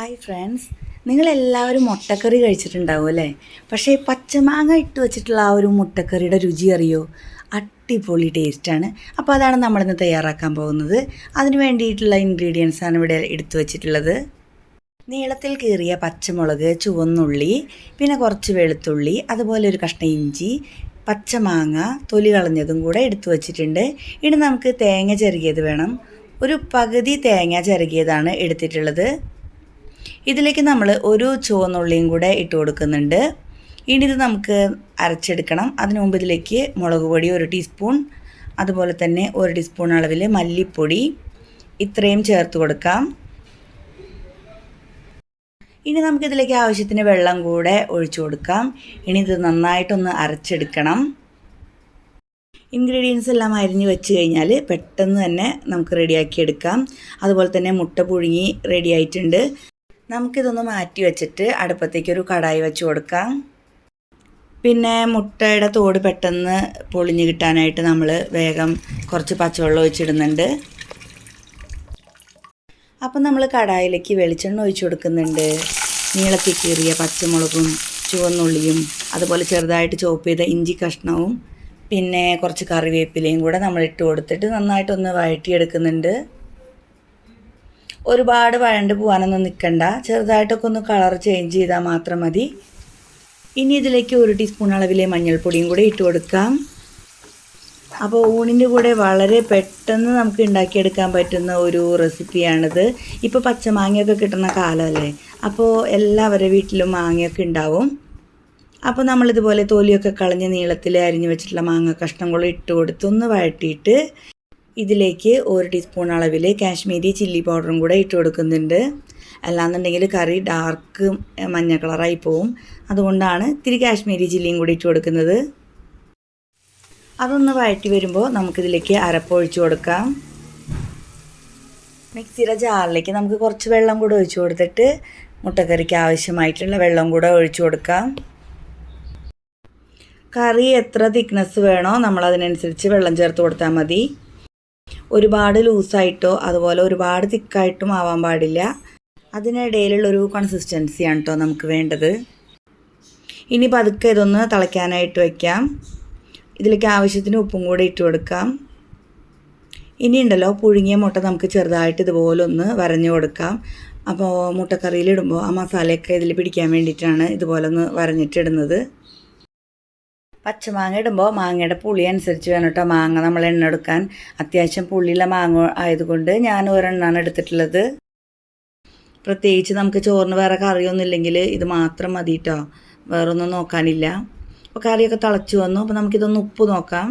Hi friends നിങ്ങളെല്ലാവരും മുട്ടക്കറി കഴിച്ചിട്ടുണ്ടാവും അല്ലേ? പക്ഷേ പച്ചമാങ്ങ ഇട്ട് വെച്ചിട്ടുള്ള ആ ഒരു മുട്ടക്കറിയുടെ രുചി അറിയോ? അടിപൊളി ടേസ്റ്റാണ്. അപ്പോൾ അതാണ് നമ്മളിന്ന് തയ്യാറാക്കാൻ പോകുന്നത്. അതിന് വേണ്ടിയിട്ടുള്ള ഇൻഗ്രീഡിയൻസാണ് ഇവിടെ എടുത്തു വെച്ചിട്ടുള്ളത്. നീളത്തിൽ കീറിയ പച്ചമുളക് ചുവന്നുള്ളി പിന്നെ കുറച്ച് വെളുത്തുള്ളി അതുപോലെ ഒരു കഷ്ണ ഇഞ്ചി പച്ചമാങ്ങ തൊലി കളഞ്ഞതും കൂടെ എടുത്തു വച്ചിട്ടുണ്ട്. ഇനി നമുക്ക് തേങ്ങ ചെറുകിയത് വേണം. ഒരു പകുതി തേങ്ങ ചിരകിയതാണ് എടുത്തിട്ടുള്ളത്. ഇതിലേക്ക് നമ്മൾ ഒരു ചുവന്നുള്ളിയും കൂടെ ഇട്ട് കൊടുക്കുന്നുണ്ട്. ഇനി ഇത് നമുക്ക് അരച്ചെടുക്കണം. അതിന് മുമ്പ് ഇതിലേക്ക് മുളക് പൊടി ഒരു ടീസ്പൂൺ അതുപോലെ തന്നെ ഒരു ടീസ്പൂൺ അളവിൽ മല്ലിപ്പൊടി ഇത്രയും ചേർത്ത് കൊടുക്കാം. ഇനി നമുക്കിതിലേക്ക് ആവശ്യത്തിന് വെള്ളം കൂടെ ഒഴിച്ചു കൊടുക്കാം. ഇനി ഇത് നന്നായിട്ടൊന്ന് അരച്ചെടുക്കണം. ഇൻഗ്രീഡിയൻസ് എല്ലാം അരിഞ്ഞ് വെച്ച് കഴിഞ്ഞാൽ പെട്ടെന്ന് തന്നെ നമുക്ക് റെഡിയാക്കി എടുക്കാം. അതുപോലെ തന്നെ മുട്ട പുഴുങ്ങി റെഡി ആയിട്ടുണ്ട് നമുക്കിതൊന്ന് മാറ്റി വെച്ചിട്ട് അടുപ്പത്തേക്ക് ഒരു കടായി വെച്ച് കൊടുക്കാം. പിന്നെ മുട്ടയുടെ തോട് പെട്ടെന്ന് പൊളിഞ്ഞ് കിട്ടാനായിട്ട് നമ്മൾ വേഗം കുറച്ച് പച്ചവെള്ളം ഒഴിച്ചിടുന്നുണ്ട്. അപ്പം നമ്മൾ കടായിലേക്ക് വെളിച്ചെണ്ണ ഒഴിച്ചു കൊടുക്കുന്നുണ്ട്. നീളത്തിൽ കീറിയ പച്ചമുളകും ചുവന്നുള്ളിയും അതുപോലെ ചെറുതായിട്ട് ചോപ്പ് ചെയ്ത ഇഞ്ചി കഷ്ണവും പിന്നെ കുറച്ച് കറിവേപ്പിലയും കൂടെ നമ്മൾ ഇട്ട് കൊടുത്തിട്ട് നന്നായിട്ടൊന്ന് വഴറ്റിയെടുക്കുന്നുണ്ട്. ഒരുപാട് വഴണ്ട് പോകാനൊന്നും നിൽക്കണ്ട ചെറുതായിട്ടൊക്കെ ഒന്ന് കളർ ചേഞ്ച് ചെയ്താൽ മാത്രം മതി. ഇനി ഇതിലേക്ക് ഒരു ടീസ്പൂൺ അളവിലെ മഞ്ഞൾപ്പൊടിയും കൂടെ ഇട്ട് കൊടുക്കാം. അപ്പോൾ ഊണിന്റെ കൂടെ വളരെ പെട്ടെന്ന് നമുക്ക് ഉണ്ടാക്കിയെടുക്കാൻ പറ്റുന്ന ഒരു റെസിപ്പിയാണിത്. ഇപ്പോൾ പച്ചമാങ്ങയൊക്കെ കിട്ടുന്ന കാലമല്ലേ? അപ്പോൾ എല്ലാവരുടെ വീട്ടിലും മാങ്ങയൊക്കെ ഉണ്ടാവും. അപ്പോൾ നമ്മളിതുപോലെ തോലിയൊക്കെ കളഞ്ഞ് നീളത്തിൽ അരിഞ്ഞു വെച്ചിട്ടുള്ള മാങ്ങ കഷ്ണം കൂടെ ഇട്ട് കൊടുത്ത് ഒന്ന് വഴറ്റിയിട്ട് ഇതിലേക്ക് ഒരു ടീസ്പൂൺ അളവിൽ കാശ്മീരി ചില്ലി പൗഡറും കൂടെ ഇട്ട് കൊടുക്കുന്നുണ്ട്. അല്ലാന്നുണ്ടെങ്കിൽ കറി ഡാർക്ക് മഞ്ഞ കളറായി പോവും. അതുകൊണ്ടാണ് ഇത്തിരി കാശ്മീരി ചില്ലിയും കൂടി ഇട്ട് കൊടുക്കുന്നത്. അതൊന്ന് വഴറ്റി വരുമ്പോൾ നമുക്കിതിലേക്ക് അരപ്പൊഴിച്ച് കൊടുക്കാം. മിക്സിയുടെ ജാറിലേക്ക് നമുക്ക് കുറച്ച് വെള്ളം കൂടെ ഒഴിച്ചു കൊടുത്തിട്ട് മുട്ടക്കറിക്ക് ആവശ്യമായിട്ടുള്ള വെള്ളം കൂടെ ഒഴിച്ചു കൊടുക്കാം. കറി എത്ര തിക്നെസ് വേണോ നമ്മളതിനനുസരിച്ച് വെള്ളം ചേർത്ത് കൊടുത്താൽ മതി. ഒരുപാട് ലൂസായിട്ടോ അതുപോലെ ഒരുപാട് തിക്കായിട്ടും ആവാൻ പാടില്ല. അതിനിടയിലുള്ളൊരു കൺസിസ്റ്റൻസിയാണ് കേട്ടോ നമുക്ക് വേണ്ടത്. ഇനി പതുക്കെ ഇതൊന്ന് തിളയ്ക്കാനായിട്ട് വയ്ക്കാം ഇതിലേക്ക് ആവശ്യത്തിന് ഉപ്പും കൂടെ ഇട്ട് കൊടുക്കാം. ഇനി ഉണ്ടല്ലോ പുഴുങ്ങിയ മുട്ട നമുക്ക് ചെറുതായിട്ട് ഇതുപോലെ ഒന്ന് വരഞ്ഞു കൊടുക്കാം. അപ്പോൾ മുട്ടക്കറിയിലിടുമ്പോൾ ആ മസാലയൊക്കെ ഇതിൽ പിടിക്കാൻ വേണ്ടിയിട്ടാണ് ഇതുപോലെ ഒന്ന് വരഞ്ഞിട്ടിടുന്നത്. പച്ചമാങ്ങ ഇടുമ്പോൾ മാങ്ങയുടെ പുളി അനുസരിച്ച് വേണം കേട്ടോ മാങ്ങ നമ്മൾ എണ്ണ എടുക്കാൻ. അത്യാവശ്യം പുളിയുള്ള മാങ്ങ ആയതുകൊണ്ട് ഞാൻ ഒരെണ്ണാണ് എടുത്തിട്ടുള്ളത്. പ്രത്യേകിച്ച് നമുക്ക് ചോറിന് വേറെ കറിയൊന്നും ഇല്ലെങ്കിൽ ഇത് മാത്രം മതി കേട്ടോ. വേറൊന്നും നോക്കാനില്ല. അപ്പോൾ കറിയൊക്കെ തിളച്ചു വന്നു. അപ്പോൾ നമുക്കിതൊന്ന് ഉപ്പ് നോക്കാം.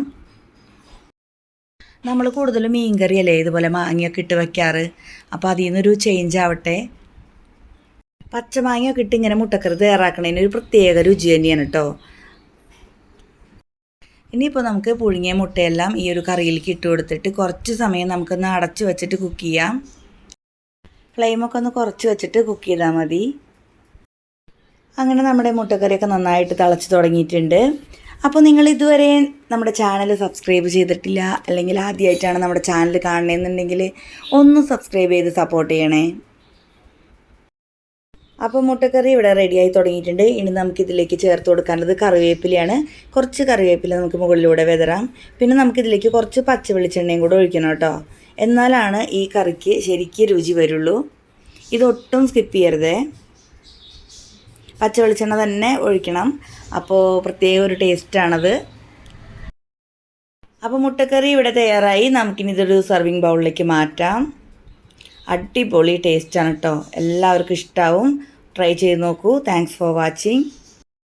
നമ്മൾ കൂടുതലും മീൻ കറിയല്ലേ ഇതുപോലെ മാങ്ങയൊക്കെ ഇട്ട് വെക്കാറ്. അപ്പോൾ അതിൽ നിന്നൊരു ചേഞ്ച് ആവട്ടെ. പച്ചമാങ്ങയൊക്കെ ഇട്ട് ഇങ്ങനെ മുട്ടക്കറി തയ്യാറാക്കണതിന് ഒരു പ്രത്യേക രുചി തന്നെയാണ് കേട്ടോ. ഇനിയിപ്പോൾ നമുക്ക് പുഴുങ്ങിയ മുട്ടയെല്ലാം ഈ ഒരു കറിയിലേക്ക് ഇട്ട് കൊടുത്തിട്ട് കുറച്ച് സമയം നമുക്കൊന്ന് അടച്ച് വെച്ചിട്ട് കുക്ക് ചെയ്യാം. ഫ്ലെയിമൊക്കെ ഒന്ന് കുറച്ച് വെച്ചിട്ട് കുക്ക് ചെയ്താൽ മതി. അങ്ങനെ നമ്മുടെ മുട്ടക്കറിയൊക്കെ നന്നായിട്ട് തിളച്ച് തുടങ്ങിയിട്ടുണ്ട്. അപ്പോൾ നിങ്ങൾ ഇതുവരെ നമ്മുടെ ചാനൽ സബ്സ്ക്രൈബ് ചെയ്തിട്ടില്ല അല്ലെങ്കിൽ ആദ്യമായിട്ടാണ് നമ്മുടെ ചാനൽ കാണണമെന്നുണ്ടെങ്കിൽ ഒന്ന് സബ്സ്ക്രൈബ് ചെയ്ത് സപ്പോർട്ട് ചെയ്യണേ. അപ്പോൾ മുട്ടക്കറി ഇവിടെ റെഡിയായി തുടങ്ങിയിട്ടുണ്ട്. ഇനി നമുക്കിതിലേക്ക് ചേർത്ത് കൊടുക്കാനുള്ളത് കറിവേപ്പിലയാണ്. കുറച്ച് കറിവേപ്പില നമുക്ക് മുകളിലൂടെ വിതറാം. പിന്നെ നമുക്കിതിലേക്ക് കുറച്ച് പച്ച വെളിച്ചെണ്ണയും കൂടെ ഒഴിക്കണം കേട്ടോ. എന്നാലാണ് ഈ കറിക്ക് ശരിക്കും രുചി വരുള്ളൂ. ഇതൊട്ടും സ്കിപ്പ് ചെയ്യരുതേ. പച്ച വെളിച്ചെണ്ണ തന്നെ ഒഴിക്കണം. അപ്പോൾ പ്രത്യേക ഒരു ടേസ്റ്റാണത് അപ്പോൾ മുട്ടക്കറി ഇവിടെ തയ്യാറായി. നമുക്കിനി ഇതൊരു സർവിങ് ബൗളിലേക്ക് മാറ്റാം. അടിപൊളി ടേസ്റ്റാണ് കേട്ടോ. എല്ലാവർക്കും ഇഷ്ടാവും. ട്രൈ ചെയ്ത് നോക്കൂ. Thanks for watching